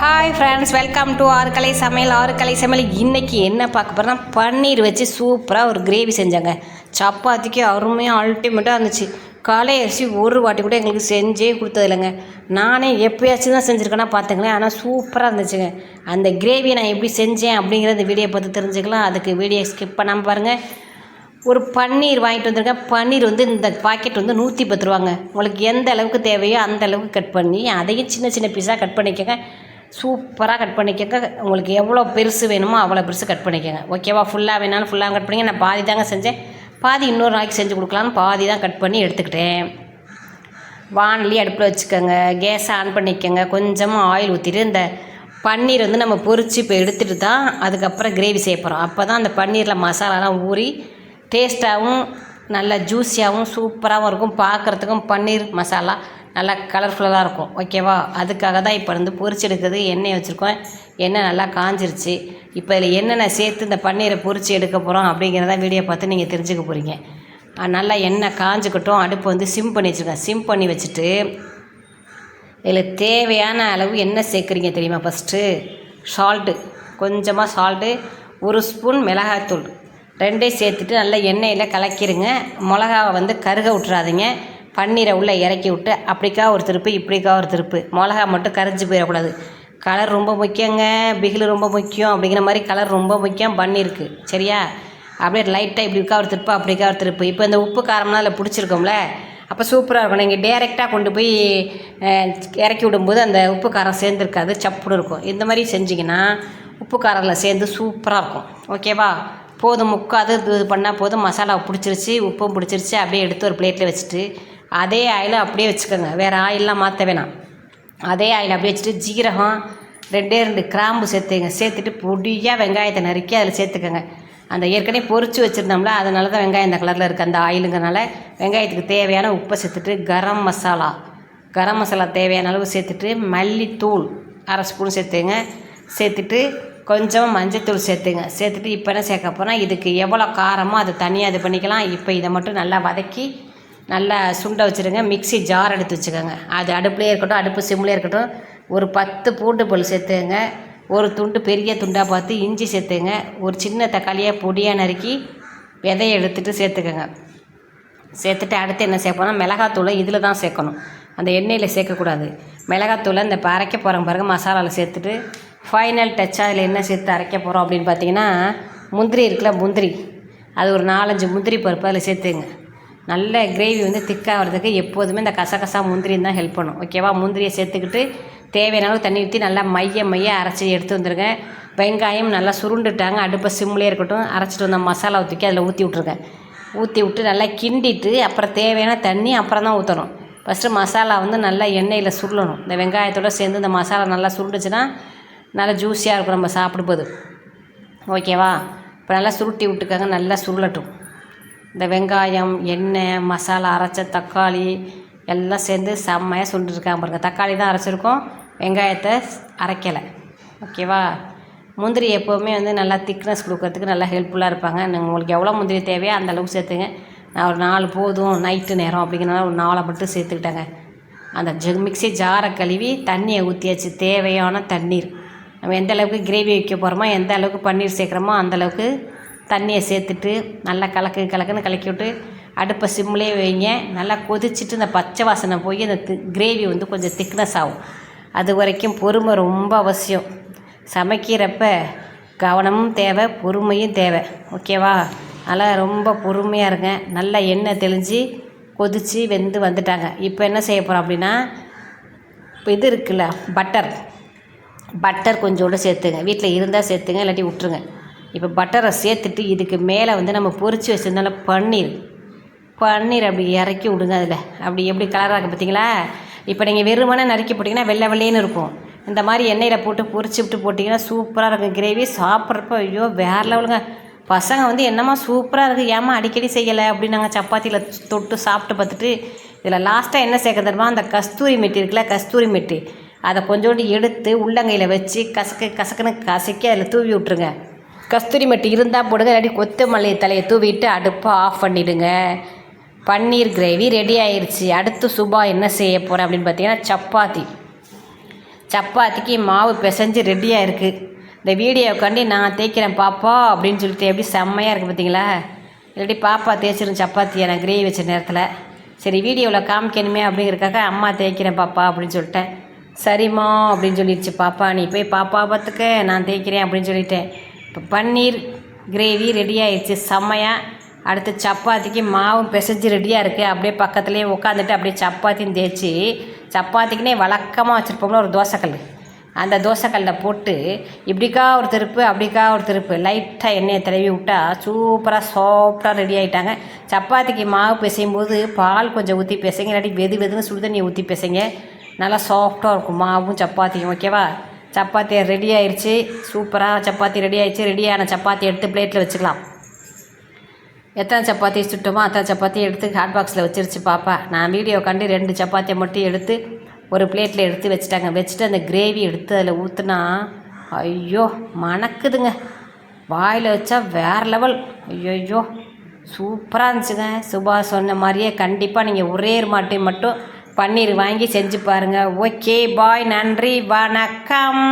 Hi friends welcome to ஆறுக்கலை சமையல். ஆறுக்கலை சமையல் இன்றைக்கி என்ன பார்க்க போகிறோம்னா பன்னீர் வச்சு சூப்பராக ஒரு கிரேவி செஞ்சாங்க. சப்பாத்திக்கு அருமையாக அல்டிமேட்டாக இருந்துச்சு. காலை அரிசி ஒரு வாட்டி கூட எங்களுக்கு செஞ்சே கொடுத்ததில்லைங்க. நானே எப்பயாச்சும் தான் செஞ்சுருக்கேன்னா பார்த்துங்களேன் ஆனால் சூப்பராக இருந்துச்சுங்க. அந்த கிரேவியை நான் எப்படி செஞ்சேன் அப்படிங்கிற அந்த வீடியோ பார்த்து தெரிஞ்சுக்கலாம். அதுக்கு வீடியோ ஸ்கிப் பண்ணாமல் பாருங்கள் ஒரு பன்னீர் வாங்கிட்டு வந்திருக்கேன். பன்னீர் வந்து இந்த பாக்கெட் வந்து நூற்றி பத்து ரூபாங்க. உங்களுக்கு எந்த அளவுக்கு தேவையோ அந்த அளவுக்கு கட் பண்ணி அதையும் சின்ன சின்ன பீஸாக கட் பண்ணிக்கோங்க. சூப்பராக கட் பண்ணிக்கோங்க. உங்களுக்கு எவ்வளோ பெருசு வேணுமோ அவ்வளோ பெருசு கட் பண்ணிக்கோங்க. ஓகேவா ஃபுல்லாக வேணாலும் ஃபுல்லாக கட் பண்ணிங்க நான் பாதி தாங்க செஞ்சேன். பாதி இன்னொரு நாளைக்கு செஞ்சு கொடுக்கலான்னு பாதி தான் கட் பண்ணி எடுத்துக்கிட்டேன். வானலி அடுப்பில் வச்சுக்கோங்க. கேஸை ஆன் பண்ணிக்கோங்க. கொஞ்சமாக ஆயில் ஊற்றிட்டு இந்த பன்னீர் வந்து நம்ம பொரிச்சு இப்போ எடுத்துகிட்டு தான் அதுக்கப்புறம் கிரேவி செய்ய போகிறோம் அப்போ தான் அந்த பன்னீரில் மசாலாலாம் ஊறி டேஸ்ட்டாகவும் நல்லா ஜூஸியாகவும் சூப்பராகவும் இருக்கும். பார்க்குறதுக்கும் பன்னீர் மசாலா நல்லா கலர்ஃபுல்லாக இருக்கும். ஓகேவா அதுக்காக தான் இப்போ வந்து பொரிச்செடுக்கிறது எண்ணெய் வச்சுருக்கோம். எண்ணெய் நல்லா காஞ்சிருச்சு. இப்போ இதில் என்னென்ன சேர்த்து இந்த பன்னீரை பொரிச்சு எடுக்க போகிறோம் அப்படிங்கிறத வீடியோ பார்த்து நீங்கள் தெரிஞ்சுக்க போகிறீங்க நல்லா எண்ணெய் காஞ்சிக்கட்டும். அடுப்பு வந்து சிம் பண்ணி வச்சுருக்கேன் சிம் பண்ணி வச்சுட்டு இதில் தேவையான அளவு என்ன சேர்க்குறீங்க தெரியுமா? ஃபஸ்ட்டு சால்ட்டு கொஞ்சமாக சால்ட்டு ஒரு ஸ்பூன் மிளகாய்த்தூள் ரெண்டையும் சேர்த்துட்டு நல்லா எண்ணெயில் கலக்கிடுங்க மிளகாவை வந்து கருக விட்றாதீங்க பன்னீரை உள்ளே இறக்கி விட்டு அப்படிக்கா ஒரு திருப்பு இப்படிக்கா ஒரு திருப்பு. மிளகா மட்டும் கரைஞ்சி போயிடக்கூடாது. கலர் ரொம்ப முக்கியங்க. பிகில் ரொம்ப முக்கியம் அப்படிங்கிற மாதிரி கலர் ரொம்ப முக்கியம் பன்னீருக்கு. சரியா? அப்படியே லைட்டாக இப்படிக்கா ஒரு திருப்பு அப்படிக்கா ஒரு திருப்பு. இப்போ இந்த உப்பு காரம்லாம் அதில் பிடிச்சிருக்கோம்ல அப்போ சூப்பராக இருக்கும். நீங்கள் டேரெக்டாக கொண்டு போய் இறக்கி விடும்போது அந்த உப்பு காரம் சேர்ந்துருக்காது சப்புடு இருக்கும். இந்த மாதிரி செஞ்சிங்கன்னா உப்பு காரத்தில் சேர்ந்து சூப்பராக இருக்கும். ஓகேவா? போதும் முக்காது இது பண்ணால் போதும். மசாலா பிடிச்சிருச்சு உப்பும் பிடிச்சிருச்சு. அப்படியே எடுத்து ஒரு பிளேட்டில் வச்சுட்டு அதே ஆயில் அப்படியே வச்சுக்கோங்க. வேறு ஆயிலெலாம் மாற்ற வேணாம். அதே ஆயில் அப்படியே வச்சுட்டு ஜீரகம் ரெண்டே ரெண்டு கிராம்பு சேர்த்துங்க. சேர்த்துட்டு பொடியாக வெங்காயத்தை நறுக்கி அதில் சேர்த்துக்கோங்க. அந்த ஏற்கனவே பொறிச்சு வச்சுருந்தோம்ல அதனால தான் வெங்காயம் இந்த கலரில் இருக்குது அந்த ஆயிலுங்கிறனால வெங்காயத்துக்கு தேவையான உப்பை சேர்த்துட்டு கரம் மசாலா. கரம் மசாலா தேவையான அளவு சேர்த்துட்டு மல்லித்தூள் அரை ஸ்பூன் சேர்த்துங்க. சேர்த்துட்டு கொஞ்சமாக மஞ்சத்தூள் சேர்த்துங்க. சேர்த்துட்டு இப்போ என்ன சேர்க்க போனால் இதுக்கு எவ்வளோ காரமோ அதை தனியாக இது பண்ணிக்கலாம். இப்போ இதை மட்டும் நல்லா வதக்கி நல்லா சுண்ட வச்சுருங்க. மிக்ஸி ஜார் எடுத்து வச்சுக்கோங்க. அது அடுப்புலேயே இருக்கட்டும் அடுப்பு சிம்லேயே இருக்கட்டும் ஒரு பத்து பூண்டு பல் சேர்த்துங்க. ஒரு துண்டு பெரிய துண்டாக பார்த்து இஞ்சி சேர்த்துங்க. ஒரு சின்ன தக்காளியாக பொடியாக நறுக்கி விதையை எடுத்துகிட்டு சேர்த்துக்கோங்க. சேர்த்துட்டு அடுத்து என்ன சேர்ப்போம்னா மிளகாத்தூளை இதில் தான் சேர்க்கணும். அந்த எண்ணெயில் சேர்க்கக்கூடாது. மிளகாத்தூளை இந்த இப்போ அரைக்க போகிறோம் பாருங்க மசாலாவில் சேர்த்துட்டு. ஃபைனல் டச்சாக அதில் என்ன சேர்த்து அரைக்க போகிறோம் அப்படின்னு பார்த்தீங்கன்னா முந்திரி இருக்குல்ல முந்திரி. அது ஒரு நாலஞ்சு முந்திரி பருப்பு அதில் சேர்த்துங்க. நல்ல கிரேவி வந்து திக்காகறதுக்கு எப்போதுமே இந்த கசகசா முந்திரி தான் ஹெல்ப் பண்ணும். ஓகேவா முந்திரியை சேர்த்துக்கிட்டு தேவையான அளவு தண்ணி ஊற்றி நல்லா மைய மைய அரைச்சி எடுத்து வந்துருங்க. வெங்காயம் நல்லா சுருண்டுட்டாங்க. அடுப்பை சிம்லேயே இருக்கட்டும். அரைச்சிட்டு வந்த மசாலா தூக்கி அதில் ஊற்றி விட்ருங்க ஊற்றி விட்டு நல்லா கிண்டிட்டு அப்புறம் தேவையான தண்ணி அப்புறம் தான் ஊற்றணும் ஃபஸ்ட்டு மசாலா வந்து நல்லா எண்ணெயில் சுருளணும். இந்த வெங்காயத்தோடு சேர்ந்து இந்த மசாலா நல்லா சுருண்டுச்சுன்னா நல்லா ஜூஸியாக இருக்கும். நம்ம சாப்பிடும்போது. ஓகேவா இப்போ நல்லா சுருட்டி விட்டுக்கோங்க. நல்லா சுருளட்டும். இந்த வெங்காயம் எண்ணெய் மசாலா அரைச்ச தக்காளி எல்லாம் சேர்ந்து செம்மையாக சுண்டுருக்காங்க பாருங்கள் தக்காளி தான் அரைச்சிருக்கோம். வெங்காயத்தை அரைக்கலை. ஓகேவா முந்திரி எப்போவுமே வந்து நல்லா திக்னஸ் கொடுக்கறதுக்கு நல்லா ஹெல்ப்ஃபுல்லாக இருப்பாங்க. நீங்கள் உங்களுக்கு எவ்வளோ முந்திரி தேவையோ அந்த அளவுக்கு சேர்த்துங்க. நான் ஒரு நாலு போதும் நைட்டு நேரம் அப்படிங்கிறனால ஒரு நாளை மட்டும் சேர்த்துக்கிட்டேங்க. அந்த ஜ மிக்ஸி ஜாரை கழுவி தண்ணியை ஊற்றியாச்சு தேவையான தண்ணீர். நம்ம எந்த அளவுக்கு கிரேவி வைக்க போகிறோமோ எந்த அளவுக்கு பன்னீர் சேர்க்குறோமோ அந்தளவுக்கு தண்ணியை சேர்த்துட்டு நல்லா கலக்கு கலக்குன்னு கலக்கி விட்டு அடுப்பை சிம்லேயே வைங்க. நல்லா கொதிச்சுட்டு இந்த பச்சை வாசனை போய் அந்த கிரேவி வந்து கொஞ்சம் திக்னஸ் ஆகும். அது வரைக்கும் பொறுமை ரொம்ப அவசியம். சமைக்கிறப்ப கவனமும் தேவை பொறுமையும் தேவை. ஓகேவா? அதனால் ரொம்ப பொறுமையாக இருங்க. நல்லா எண்ணெய் தெளிஞ்சு கொதித்து வெந்து வந்துட்டாங்க. இப்போ என்ன செய்ய போகிறோம் அப்படின்னா இப்போ இது இருக்குல்ல பட்டர் பட்டர் கொஞ்சோண்டு சேர்த்துங்க. வீட்டில் இருந்தால் சேர்த்துங்க இல்லாட்டி விட்ருங்க இப்போ பட்டரை சேர்த்துட்டு இதுக்கு மேலே வந்து நம்ம பொறிச்சு வச்சுருந்தாலும் பன்னீர். பன்னீர் அப்படி இறக்கி விடுங்க அதில். அப்படி எப்படி கலராக இருக்குது பார்த்தீங்களா இப்போ நீங்கள் வெறுமனே நறுக்கி போட்டிங்கன்னா வெள்ளை வெள்ளைன்னு இருக்கும். இந்த மாதிரி எண்ணெயில் போட்டு பொறிச்சு விட்டு போட்டிங்கன்னா சூப்பராக இருக்கும். கிரேவி சாப்பிட்றப்ப ஐயோ வேறு லெவலுங்க. பசங்க வந்து என்னம்மா சூப்பராக இருக்குது ஏம்மா அடிக்கடி செய்யலை? அப்படின்னு நாங்கள் சப்பாத்தியில் தொட்டு சாப்பிட்டு பார்த்துட்டு இதில் லாஸ்ட்டாக என்ன சேர்க்க தெரியுமா? அந்த கஸ்தூரி மெட்டி இருக்குல்ல கஸ்தூரி மெட்டி அதை கொஞ்சோண்டு எடுத்து உள்ளங்கையில் வச்சு கசக்கு கசக்குன்னு கசக்கி அதில் தூவி விட்ருங்க கஸ்தூரி மட்டி இருந்தால் போடுங்க இல்லாட்டி கொத்தமல்லி தலையை தூவிட்டு அடுப்பை ஆஃப் பண்ணிவிடுங்க பன்னீர் கிரேவி ரெடி ஆயிடுச்சு அடுத்து சுபா என்ன செய்ய போகிறேன் அப்படின்னு பார்த்தீங்கன்னா சப்பாத்தி. சப்பாத்திக்கு மாவு பிசைஞ்சு ரெடியாக இருக்குது இந்த வீடியோக்காண்டி நான் தேய்க்கிறேன் பாப்பா அப்படின்னு சொல்லிட்டு எப்படி செம்மையாக இருக்குது பார்த்தீங்களா? இல்லாட்டி பாப்பா தேய்ச்சிரும் சப்பாத்தியை நான் கிரேவி வச்ச நேரத்தில். சரி வீடியோவில் காமிக்கணுமே அப்படிங்கிறக்காக அம்மா தேய்க்கிறேன் பாப்பா அப்படின்னு சொல்லிட்டேன். சரிம்மா அப்படின்னு சொல்லிடுச்சு பாப்பா. நீ போய் பாப்பா பார்த்துக்க நான் தேய்க்கிறேன் அப்படின்னு சொல்லிட்டேன். இப்போ பன்னீர் கிரேவி ரெடி ஆயிடுச்சு செம்மையாக அடுத்து சப்பாத்திக்கு மாவும் பிசைஞ்சு ரெடியாக இருக்குது அப்படியே பக்கத்துலேயே உட்காந்துட்டு அப்படியே சப்பாத்தியும் தேய்ச்சி சப்பாத்திக்குனே வழக்கமாக வச்சுருப்போம்ல ஒரு தோசைக்கல். அந்த தோசைக்கல்லில் போட்டு இப்படிக்கா ஒரு திருப்பு அப்படிக்கா ஒரு திருப்பு லைட்டாக எண்ணெயை தடவி விட்டா சூப்பராக சாஃப்டாக ரெடி ஆகிட்டாங்க சப்பாத்திக்கு மாவு பிசையும் போது பால் கொஞ்சம் ஊற்றி பிசைங்க இல்லாட்டி வெது வெதுன்னு சுடு தண்ணியை ஊற்றி பிசைங்க. நல்லா சாஃப்டாக இருக்கும் மாவும் சப்பாத்தியும் ஓகேவா சப்பாத்தி ரெடி ஆயிடுச்சு சூப்பராக சப்பாத்தி ரெடி ஆயிடுச்சு ரெடியான சப்பாத்தி எடுத்து பிளேட்டில் வச்சுக்கலாம். எத்தனை சப்பாத்தி சுட்டோமோ அத்தனை சப்பாத்தி எடுத்து ஹாட் பாக்ஸில் வச்சிருச்சு பாப்பா. நான் வீடியோ கண்டு ரெண்டு சப்பாத்தியை மட்டும் எடுத்து ஒரு பிளேட்டில் எடுத்து வச்சுட்டாங்க. வச்சுட்டு அந்த கிரேவி எடுத்து அதில் ஊற்றுனா ஐயோ மணக்குதுங்க. வாயில் வச்சா வேறு லெவல் ஐயோ சூப்பராக இருந்துச்சுங்க. சுபா சொன்ன மாதிரியே கண்டிப்பாக நீங்கள் ஒரே ஒரு மட்டும் பன்னீர் வாங்கி செஞ்சு பாருங்கள் ஓகே பாய் நன்றி வணக்கம்.